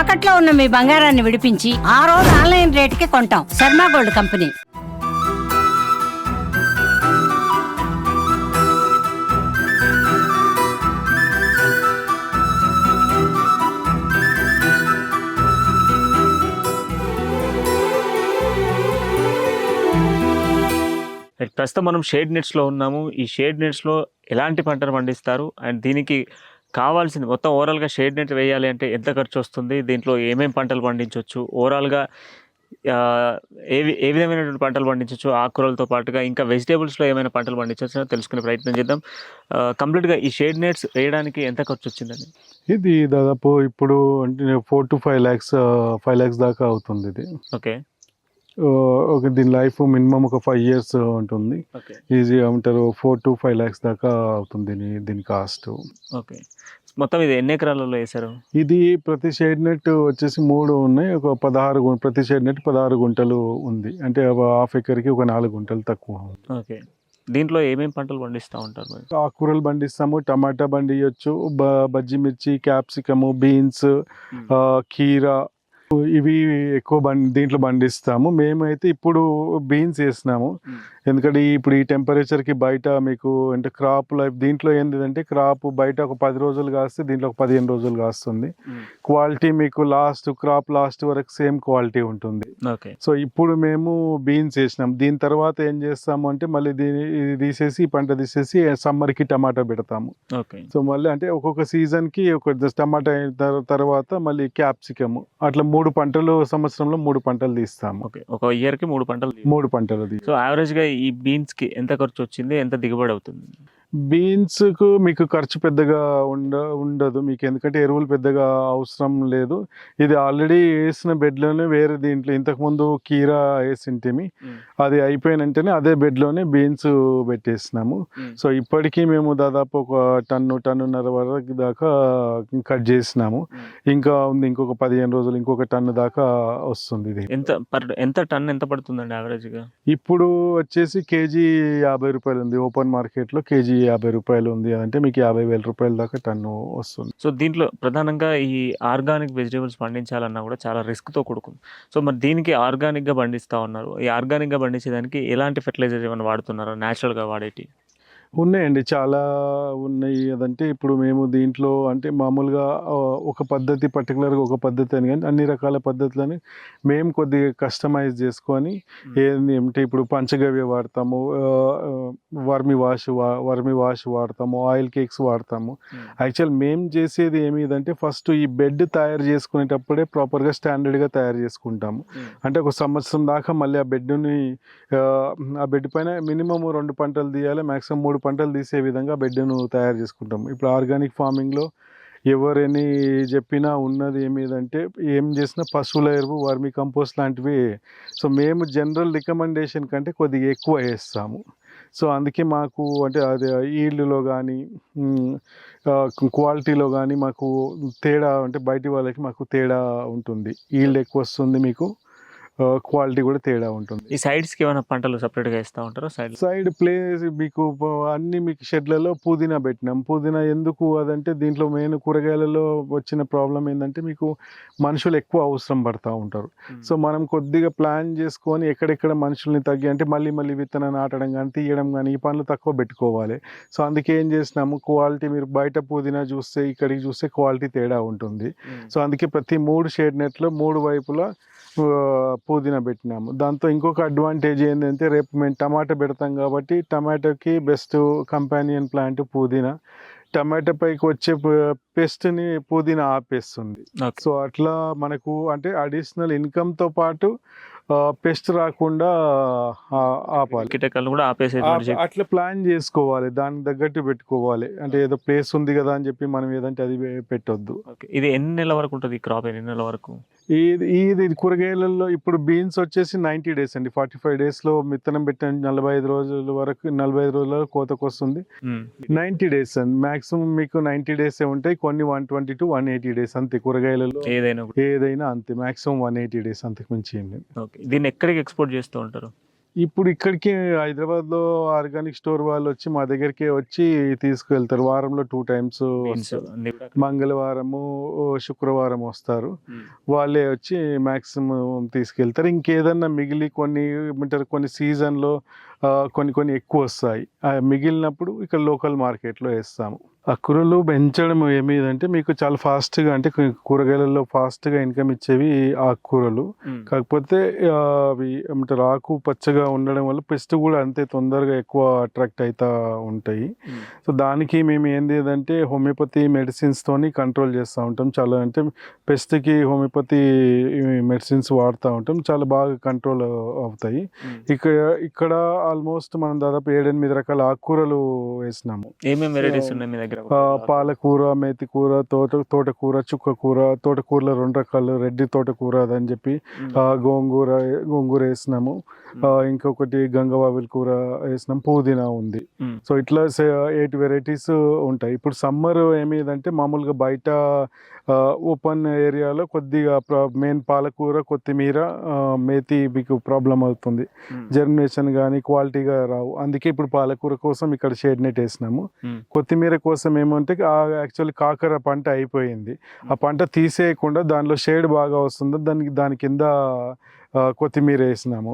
తాకట్లో ఉన్న మీ బంగారాన్ని విడిపించి ఆ రోజు ఆన్లైన్ రేటుకి కొంటాం. Sharma gold company. ప్రస్తుతం మనం షేడ్ నెట్స్లో ఉన్నాము. ఈ షేడ్ నెట్స్లో ఎలాంటి పంటలు పండిస్తారు? అండ్ దీనికి కావాల్సింది మొత్తం ఓవరాల్గా షేడ్ నెట్ వేయాలి అంటే ఎంత ఖర్చు వస్తుంది దీంట్లో ఏమేం పంటలు పండించవచ్చు ఓవరాల్గా ఆ, ఏ విధమైనటువంటి పంటలు పండించవచ్చు ఆకుకూరలతో పాటుగా ఇంకా వెజిటేబుల్స్లో ఏమైనా పంటలు పండించవచ్చు? తెలుసుకునే ప్రయత్నం చేద్దాం. కంప్లీట్గా ఈ షేడ్ నెట్స్ వేయడానికి ఎంత ఖర్చు వచ్చిందండి ఇది దాదాపు ఇప్పుడు అంటే four to five lakhs five lakhs దాకా అవుతుంది ఇది. ఓకే. ఒక దీని లైఫ్ మినిమం ఒక ఫైవ్ ఇయర్స్ ఉంటుంది. ఈజీ ఉంటారు. ఫోర్ టు ఫైవ్ ల్యాక్స్ దాకా అవుతుంది దీని దీని కాస్ట్ ఓకే మొత్తం ఇది ఎన్ని ఎకరాలలో వేశారు? ఇది ప్రతి షేడ్ నెట్ వచ్చేసి మూడు ఉన్నాయి. ఒక పదహారు ప్రతి షేడ్ నెట్ పదహారు గుంటలు ఉంది. అంటే హాఫ్ ఎకర్కి ఒక నాలుగు గుంటలు తక్కువ ఓకే దీంట్లో ఏమేం పంటలు పండిస్తూ ఉంటారు ఆకుకూరలు పండిస్తాము టమాటా పండియొచ్చు బ బజ్జి మిర్చి క్యాప్సికము బీన్స్ కీరా ఇవి ఎక్కువ బండి దీంట్లో పండిస్తాము మేమైతే ఇప్పుడు బీన్స్ వేసినాము. ఎందుకంటే ఇప్పుడు ఈ టెంపరేచర్కి బయట మీకు అంటే క్రాప్ లైఫ్ దీంట్లో ఏంటిదంటే క్రాప్ బయట ఒక పది రోజులు కాస్తే దీంట్లో ఒక పదిహేను రోజులు కాస్తుంది. Hmm. క్వాలిటీ మీకు లాస్ట్ క్రాప్ లాస్ట్ వరకు సేమ్ క్వాలిటీ ఉంటుంది. సో ఇప్పుడు మేము బీన్స్ వేసినాం. దీని తర్వాత ఏం చేస్తాము అంటే మళ్ళీ దీని తీసేసి పంట తీసేసి సమ్మర్కి టమాటా పెడతాము. ఓకే సో మళ్ళీ అంటే ఒక్కొక్క సీజన్కి ఒక టమాటా తర్వాత మళ్ళీ క్యాప్సికమ్ అట్లా మూడు పంటలు సంవత్సరంలో మూడు పంటలు తీస్తాము. ఓకే ఒక ఇయర్కి మూడు పంటలు మూడు పంటలు సో యావరేజ్గా ఈ బీన్స్కి ఎంత ఖర్చు వచ్చింది ఎంత దిగుబడి అవుతుంది? బీన్స్కు మీకు ఖర్చు పెద్దగా ఉండ ఉండదు. మీకు ఎందుకంటే ఎరువులు పెద్దగా అవసరం లేదు. ఇది ఆల్రెడీ వేసిన బెడ్లోనే వేరే దీంట్లో ఇంతకుముందు కీరా వేసింటిమి. అది అయిపోయిన వెంటనే అదే బెడ్లోనే బీన్స్ పెట్టేసినాము. సో ఇప్పటికీ మేము దాదాపు ఒక టన్ను టన్నున్నర వరకు దాకా కట్ చేసినాము. ఇంకా ఉంది ఇంకొక పదిహేను రోజులు ఇంకొక టన్ను దాకా వస్తుంది ఇది. ఎంత పర్ ఎంత టన్ ఎంత పడుతుందండి యావరేజ్గా? ఇప్పుడు వచ్చేసి కేజీ యాభై రూపాయలు ఉంది. ఓపెన్ మార్కెట్లో కేజీ యాభై రూపాయలు ఉంది అంటే మీకు యాభై వేల రూపాయల దాకా టన్ను వస్తుంది. సో దీంట్లో ప్రధానంగా ఈ ఆర్గానిక్ వెజిటేబుల్స్ పండించాలన్నా కూడా చాలా రిస్క్తో కూడుకుంది. సో మరి దీనికి ఆర్గానిక్గా పండిస్తూ ఉన్నారు. ఈ ఆర్గానిక్గా పండించేదానికి ఎలాంటి ఫెర్టిలైజర్ ఏమైనా వాడుతున్నారా? న్యాచురల్గా వాడేటి? ఉన్నాయండి. చాలా ఉన్నాయి. అదంటే ఇప్పుడు మేము దీంట్లో అంటే మామూలుగా ఒక పద్ధతి పర్టికులర్గా ఒక పద్ధతి అని కానీ అన్ని రకాల పద్ధతులని మేము కొద్దిగా కస్టమైజ్ చేసుకొని ఏంది అంటే ఇప్పుడు పంచగవ్య వాడతాము. వర్మి వాష్ వా వర్మి వాష్ వాడతాము. ఆయిల్ కేక్స్ వాడతాము. యాక్చువల్ మేము చేసేది ఏమిదంటే ఫస్ట్ ఈ బెడ్ తయారు చేసుకునేటప్పుడే ప్రాపర్గా స్టాండర్డ్గా తయారు చేసుకుంటాము. అంటే ఒక సంవత్సరం దాకా మళ్ళీ ఆ బెడ్ని ఆ బెడ్ పైన మినిమం రెండు పంటలు తీయాలి మ్యాక్సిమం మూడు పంటలు తీసే విధంగా బెడ్ను తయారు చేసుకుంటాం. ఇప్పుడు ఆర్గానిక్ ఫార్మింగ్లో ఎవరని చెప్పినా ఉన్నది ఏమిదంటే ఏం చేసినా పశువుల ఎరువు వర్మి కంపోస్ట్ లాంటివి. సో మేము జనరల్ రికమెండేషన్ కంటే కొద్దిగా ఎక్కువ వేస్తాము. సో అందుకే మాకు అంటే అది ఈల్డ్లో కానీ క్వాలిటీలో కానీ మాకు తేడా అంటే బయటి వాళ్ళకి మాకు తేడా ఉంటుంది. ఈల్డ్ ఎక్కువ వస్తుంది మీకు. క్వాలిటీ కూడా తేడా ఉంటుంది. ఈ సైడ్స్కి ఏమైనా పంటలు సపరేట్గా వేస్తూ ఉంటారా? సైడ్ సైడ్ ప్లేస్ మీకు అన్ని మీకు షెడ్లలో పుదీనా పెట్టినాం. పుదీనా ఎందుకు అదంటే దీంట్లో మెయిన్ కూరగాయలలో వచ్చిన ప్రాబ్లం ఏంటంటే మీకు మనుషులు ఎక్కువ అవసరం పడతా ఉంటారు. సో మనం కొద్దిగా ప్లాన్ చేసుకొని ఎక్కడెక్కడ మనుషుల్ని తగ్గి అంటే మళ్ళీ మళ్ళీ విత్తనం నాటడం కానీ తీయడం కానీ ఈ పనులు తక్కువ పెట్టుకోవాలి. సో అందుకే ఏం చేసినాము? క్వాలిటీ మీరు బయట పుదీనా చూస్తే ఇక్కడికి చూస్తే క్వాలిటీ తేడా ఉంటుంది. సో అందుకే ప్రతి మూడు షేడ్ నెట్లో మూడు వైపులా పుదీనా పెట్టినాము. దాంతో ఇంకొక అడ్వాంటేజ్ ఏంటంటే రేపు మేము టమాటా పెడతాం కాబట్టి టమాటాకి బెస్ట్ కంపానియన్ ప్లాంట్ పుదీనా. టమాటా పైకి వచ్చే పెస్ట్ని పుదీనా ఆపేస్తుంది. సో అట్లా మనకు అంటే అడిషనల్ ఇన్కమ్తో పాటు పెస్ట్ రాకుండా ఆపాలి. కీటకాలు కూడా ఆపేసే అట్లా ప్లాన్ చేసుకోవాలి. దానికి తగ్గట్టు పెట్టుకోవాలి. అంటే ఏదో ప్లేస్ ఉంది కదా అని చెప్పి మనం ఏదంటే అది పెట్టొద్దు. ఇది ఎన్ని నెలల వరకు ఉంటుంది ఈ క్రాప్ ఎన్ని నెలల వరకు? ఇది ఇది కూరగాయలలో ఇప్పుడు బీన్స్ వచ్చేసి నైంటీ డేస్ అండి. ఫార్టీ ఫైవ్ డేస్లో విత్తనం పెట్టిన నలభై ఐదు రోజుల వరకు నలభై ఐదు రోజుల కోతకు వస్తుంది. నైంటీ డేస్ అండి. మాక్సిమం మీకు నైంటీ డేసే ఉంటాయి. కొన్ని one twenty to one eighty days అంతే కూరగాయలలో. ఏదైనా ఏదైనా అంతే. మాక్సిమం వన్ ఎయిటీ డేస్ అంతకు మించి ఏం దీన్ని ఎక్కడికి ఎక్స్పోర్ట్ చేస్తూ ఉంటారు? ఇప్పుడు ఇక్కడికి హైదరాబాద్లో ఆర్గానిక్ స్టోర్ వాళ్ళు వచ్చి మా దగ్గరికి వచ్చి తీసుకువెళ్తారు వారంలో టూ టైమ్స్ మంగళవారము శుక్రవారం వస్తారు. వాళ్ళే వచ్చి మ్యాక్సిమం తీసుకెళ్తారు. ఇంకేదన్నా మిగిలి కొన్ని ఏమంటారు కొన్ని సీజన్లో కొన్ని కొన్ని ఎక్కువ వస్తాయి ఆ మిగిలినప్పుడు ఇక్కడ లోకల్ మార్కెట్లో వేస్తాము. అక్కురలు పెంచడం ఏమిదంటే మీకు చాలా ఫాస్ట్గా అంటే కూరగాయలలో ఫాస్ట్గా ఇన్కమ్ ఇచ్చేవి ఆకుకూరలు. కాకపోతే ఆ, అవి ఏమంటారు ఆకు పచ్చగా ఉండడం వల్ల పెస్ట్ కూడా అంతే తొందరగా ఎక్కువ అట్రాక్ట్ అవుతా ఉంటాయి. సో దానికి మేము ఏంది అంటే హోమియోపతి మెడిసిన్స్తోని కంట్రోల్ చేస్తూ ఉంటాం. చాలా అంటే పెస్ట్కి హోమియోపతి మెడిసిన్స్ వాడుతూ ఉంటాం. చాలా బాగా కంట్రోల్ అవుతాయి. ఇక్కడ ఇక్కడ ఆల్మోస్ట్ మనం దాదాపు ఏడెనిమిది రకాల ఆకుకూరలు వేసినాము. ఏమేమి వెరైటీస్ ఉన్నాయి మీ దగ్గర? పాలకూర మేతి కూర తోట తోటకూర చుక్కకూర తోటకూరలో రెండు రకాలు రెడ్డి తోటకూర అదని చెప్పి గోంగూర గోంగూర వేసినాము. ఇంకొకటి గంగవావిల్ కూర వేసినాం పుదీనా ఉంది. సో ఇట్లా ఎయిట్ వెరైటీస్ ఉంటాయి. ఇప్పుడు సమ్మర్ ఏమిదంటే మామూలుగా బయట ఓపెన్ ఏరియాలో కొద్దిగా మెయిన్ పాలకూర కొత్తిమీర మేతి మీకు ప్రాబ్లం అవుతుంది. జర్మినేషన్ కానీ క్వాలిటీగా రావు. అందుకే ఇప్పుడు పాలకూర కోసం ఇక్కడ షేడ్ నెట్ వేసినాము. కొత్తిమీర కోసం ఏమంటే యాక్చువల్లీ కాకర పంట అయిపోయింది. ఆ పంట తీసేయకుండా దానిలో షేడ్ బాగా వస్తుంది? దానికి దాని కింద కొత్తిమీర వేసినాము.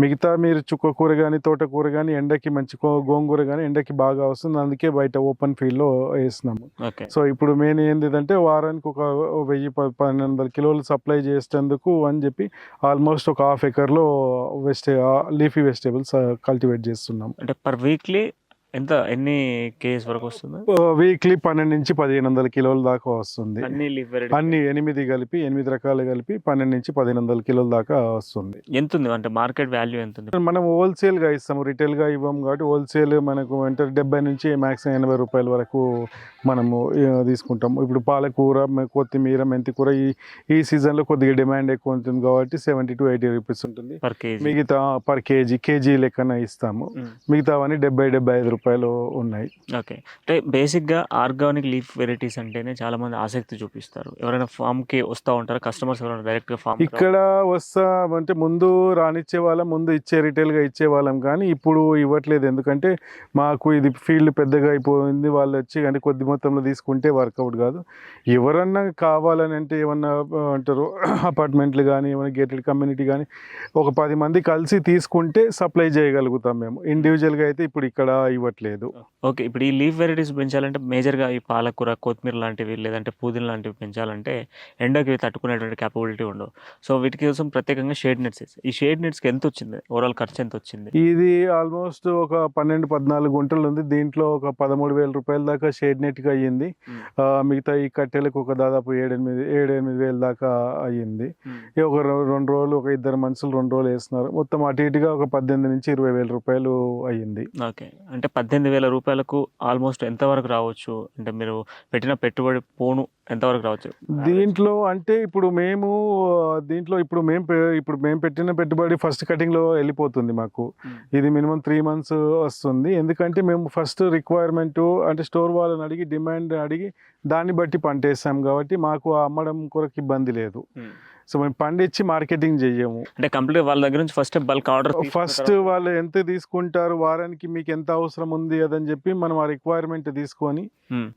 మిగతా మీరు చుక్కకూర కానీ తోటకూర కానీ ఎండకి మంచి గోంగూర కానీ ఎండకి బాగా వస్తుంది. అందుకే బయట ఓపెన్ ఫీల్డ్లో వేసినాము. ఓకే. సో ఇప్పుడు మెయిన్ ఏంటిదంటే వారానికి ఒక వెయ్యి పన్నెండు వందల కిలోలు సప్లై చేసేందుకు అని చెప్పి ఆల్మోస్ట్ ఒక హాఫ్ ఎకర్లో వెజిటే లీఫీ వెజిటేబుల్స్ కల్టివేట్ చేస్తున్నాం అంటే పర్ వీక్లీ ఎంత? ఎన్ని కేజీస్ వరకు వస్తుంది? వీక్లీ పన్నెండు నుంచి పదిహేను వందల కిలోల దాకా వస్తుంది. అన్ని లీఫ్ వెరైటీ అన్ని ఎనిమిది కలిపి ఎనిమిది రకాలు కలిపి పన్నెండు నుంచి పదిహేను వందల కిలోల దాకా వస్తుంది. ఎంత ఉంది అంటే మార్కెట్ వాల్యూ ఎంత ఉంది మనం హోల్సేల్గా ఇస్తాము రిటైల్గా ఇవ్వం కాబట్టి హోల్సేల్ మనకు అంటే డెబ్బై నుంచి మాక్సిమం ఎనభై రూపాయల వరకు మనము తీసుకుంటాం. ఇప్పుడు పాలకూర కొత్తిమీర మెంతికూర ఈ ఈ సీజన్లో కొద్దిగా డిమాండ్ ఎక్కువ ఉంటుంది కాబట్టి సెవెంటీ టు ఎయిటీ రూపీస్ ఉంటుంది. మిగతా పర్ కేజీ కేజీ లెక్కన ఇస్తాము. మిగతావన్నీ డెబ్బై డెబ్బై ఐదు రూపాయలు ఉన్నాయి. ఓకే. అంటే బేసిక్గా ఆర్గానిక్ లీఫ్ వెరైటీస్ అంటేనే చాలా మంది ఆసక్తి చూపిస్తారు. ఎవరైనా farm కి వస్తూ ఉంటారు? కస్టమర్స్ ఎవరైనా డైరెక్ట్గా ఫామ్ ఇక్కడ వస్తా అంటే ముందు రానిచ్చే వాళ్ళం ముందు ఇచ్చే రిటైల్గా ఇచ్చే వాళ్ళం. కానీ ఇప్పుడు ఇవ్వట్లేదు. ఎందుకంటే మాకు ఇది ఫీల్డ్ పెద్దగా అయిపోయింది. వాళ్ళు వచ్చి అంటే కొద్ది మొత్తంలో తీసుకుంటే వర్కౌట్ కాదు. ఎవరన్నా కావాలని అంటే ఏమన్నా అంటారు అపార్ట్మెంట్లు కానీ ఏమైనా గేటెడ్ కమ్యూనిటీ కానీ ఒక పది మంది కలిసి తీసుకుంటే సప్లై చేయగలుగుతాం మేము. ఇండివిజువల్గా అయితే ఇప్పుడు ఇక్కడ ఇవ్వట్లేదు. ఓకే ఇప్పుడు ఈ లీఫ్ వెరైటీస్ పెంచాలంటే మేజర్గా ఈ పాలకూర కొత్తిమీర లాంటివి లేదంటే పుదీనా లాంటివి పెంచాలంటే ఎండకి తట్టుకునేటువంటి క్యాపబిలిటీ ఉండవు. సో వీటి కోసం ప్రత్యేకంగా షేడ్ నెట్స్ ఈ షేడ్ నెట్స్కి ఎంత వచ్చింది? ఓవరాల్ ఖర్చు ఎంత వచ్చింది? ఇది ఆల్మోస్ట్ ఒక పన్నెండు పద్నాలుగు గుంటలు ఉంది. దీంట్లో ఒక పదమూడు వేల రూపాయల దాకా షేడ్ నెట్గా అయ్యింది. మిగతా ఈ కట్టెలకు ఒక దాదాపు ఏడెనిమిది ఏడెనిమిది వేల దాకా అయ్యింది. ఒక రెండు రోజులు ఒక ఇద్దరు మనుషులు రెండు రోజులు వేస్తున్నారు. మొత్తం అటు ఇటుగా ఒక పద్దెనిమిది నుంచి ఇరవై వేల రూపాయలు అయ్యింది. ఓకే. అంటే పద్దెనిమిది వేల రూపాయలకు ఆల్మోస్ట్ ఎంతవరకు రావచ్చు? అంటే మీరు పెట్టిన పెట్టుబడి పోను ఎంతవరకు రావచ్చు? దీంట్లో అంటే ఇప్పుడు మేము దీంట్లో ఇప్పుడు మేము ఇప్పుడు మేము పెట్టిన పెట్టుబడి ఫస్ట్ కటింగ్లో వెళ్ళిపోతుంది మాకు. మ్మ్. ఇది మినిమం త్రీ మంత్స్ వస్తుంది. ఎందుకంటే మేము ఫస్ట్ రిక్వైర్మెంట్ అంటే స్టోర్ వాళ్ళని అడిగి డిమాండ్ అడిగి దాన్ని బట్టి పంట వేసాం కాబట్టి మాకు అమ్మడం కొరకు ఇబ్బంది లేదు. సో మేము పండించి మార్కెటింగ్ చెయ్యము. అంటే కంప్లీట్ వాళ్ళ దగ్గర నుంచి ఫస్ట్ బల్క్ ఆర్డర్ ఫస్ట్ వాళ్ళు ఎంత తీసుకుంటారు వారానికి మీకు ఎంత అవసరం ఉంది అదని చెప్పి మనం ఆ రిక్వైర్మెంట్ తీసుకొని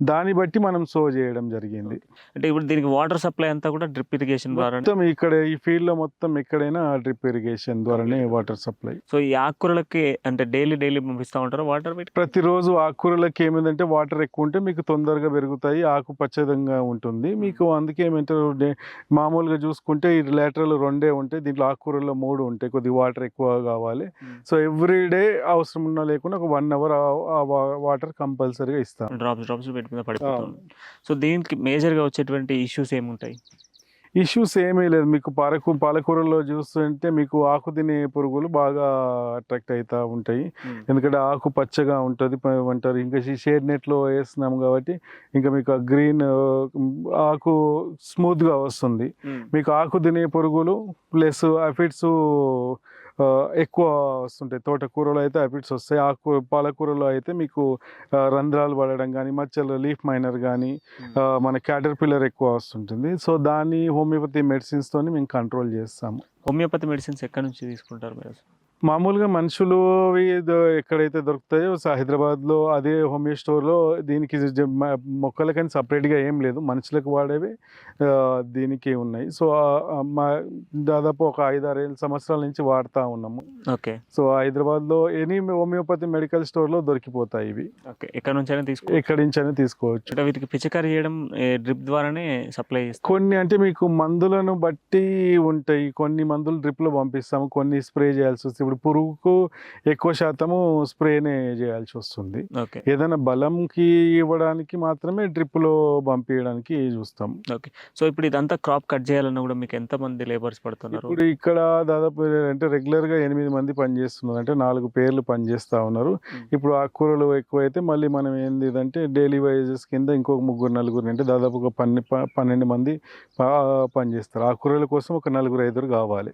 దాన్ని బట్టి మనం సో చేయడం జరిగింది. అంటే ఇప్పుడు దీనికి వాటర్ సప్లై అంతా కూడా డ్రిప్ ఇరిగేషన్ ద్వారా మొత్తం ఇక్కడ ఈ ఫీల్డ్లో మొత్తం ఎక్కడైనా డ్రిప్ ఇరిగేషన్ ద్వారానే వాటర్ సప్లై సో ఈ ఆకుకూరలకి అంటే డైలీ డైలీ పంపిస్తూ ఉంటారు వాటర్ ప్రతిరోజు ఆకుకూరలకి ఏమిటంటే వాటర్ ఎక్కువ ఉంటే మీకు తొందరగా పెరుగుతాయి ఆకు పచ్చదంగా ఉంటుంది. మీకు అందుకే ఏమంటారు మామూలుగా చూసుకుంటే ఈ లేటరల్ రెండే ఉంటాయి దీంట్లో ఆకుకూరలో మూడు ఉంటాయి కొద్దిగా వాటర్ ఎక్కువ కావాలి. సో ఎవ్రీ డే అవసరం ఉన్నా లేకుండా ఒక వన్ అవర్ వాటర్ కంపల్సరీగా ఇస్తాం. డ్రాప్స్ డ్రాప్స్ పెట్టి మీద పడిపోతుంది సో దీనికి మేజర్గా వచ్చేటువంటి ఇష్యూస్ ఏముంటాయి? ఇష్యూస్ ఏమీ లేదు. మీకు పాలకు పాలకూరలో చూస్తుంటే మీకు ఆకు తినే పురుగులు బాగా అట్రాక్ట్ అవుతూ ఉంటాయి. ఎందుకంటే ఆకు పచ్చగా ఉంటుంది. అంటారు ఇంకా షేడ్ నెట్లో వేస్తున్నాం కాబట్టి ఇంకా మీకు గ్రీన్ ఆకు స్మూత్గా వస్తుంది. మీకు ఆకు తినే పురుగులు ప్లస్ అఫిడ్స్ ఎక్కువ వస్తుంటాయి. తోటకూరలో అయితే అఫిడ్స్ వస్తాయి. ఆకు పాలకూరలో అయితే మీకు రంధ్రాలు పడడం కానీ మచ్చలు లీఫ్ మైనర్ కానీ మన క్యాటర్ పిల్లర్ ఎక్కువ వస్తుంటుంది. సో దాన్ని హోమియోపతి మెడిసిన్స్తోని మేము కంట్రోల్ చేస్తాము. హోమియోపతి మెడిసిన్స్ ఎక్కడి నుంచి తీసుకుంటారు మీరు మామూలుగా మనుషులు ఎక్కడైతే దొరుకుతాయో స- హైదరాబాద్లో అదే హోమియో స్టోర్లో దీనికి మొక్కలకని సపరేట్గా ఏం లేదు. మనుషులకు వాడేవి దీనికి ఉన్నాయి. సో మా దాదాపు ఒక ఐదు ఆరు ఏళ్ళ సంవత్సరాల నుంచి వాడుతూ ఉన్నాము. ఓకే. సో హైదరాబాద్లో ఎనీ హోమియోపతి మెడికల్ స్టోర్లో దొరికిపోతాయి ఇవి. ఓకే. ఎక్కడ నుంచైనా తీసుకో ఎక్కడి నుంచైనా తీసుకోవచ్చు. వీటికి పిచికారీ చేయడం డ్రిప్ ద్వారానే సప్లై చేస్తాం కొన్ని అంటే మీకు మందులను బట్టి ఉంటాయి. కొన్ని మందులు డ్రిప్లో పంపిస్తాము. కొన్ని స్ప్రే చేయాల్సి వస్తుంది ఇప్పుడు పురుగుకు ఎక్కువ శాతము స్ప్రేనే చేయాల్సి వస్తుంది. ఏదైనా బలంకి ఇవ్వడానికి మాత్రమే డ్రిప్లో పంపించడానికి చూస్తాం. ఓకే. సో ఇప్పుడు ఇదంతా క్రాప్ కట్ చేయాలన్నా కూడా మీకు ఎంత మంది లేబర్స్ పడుతున్నారు? ఇప్పుడు ఇక్కడ దాదాపు అంటే రెగ్యులర్గా ఎనిమిది మంది పనిచేస్తున్నారు. అంటే నాలుగు పేర్లు పనిచేస్తూ ఉన్నారు. ఇప్పుడు ఆకుకూరలు ఎక్కువైతే మళ్ళీ మనం ఏంది అంటే డైలీ వైజెస్ కింద ఇంకొక ముగ్గురు నలుగురు అంటే దాదాపు ఒక పన్నె పన్నెండు మంది పనిచేస్తారు. ఆకుకూరల కోసం ఒక నలుగురు ఐదుగురు కావాలి.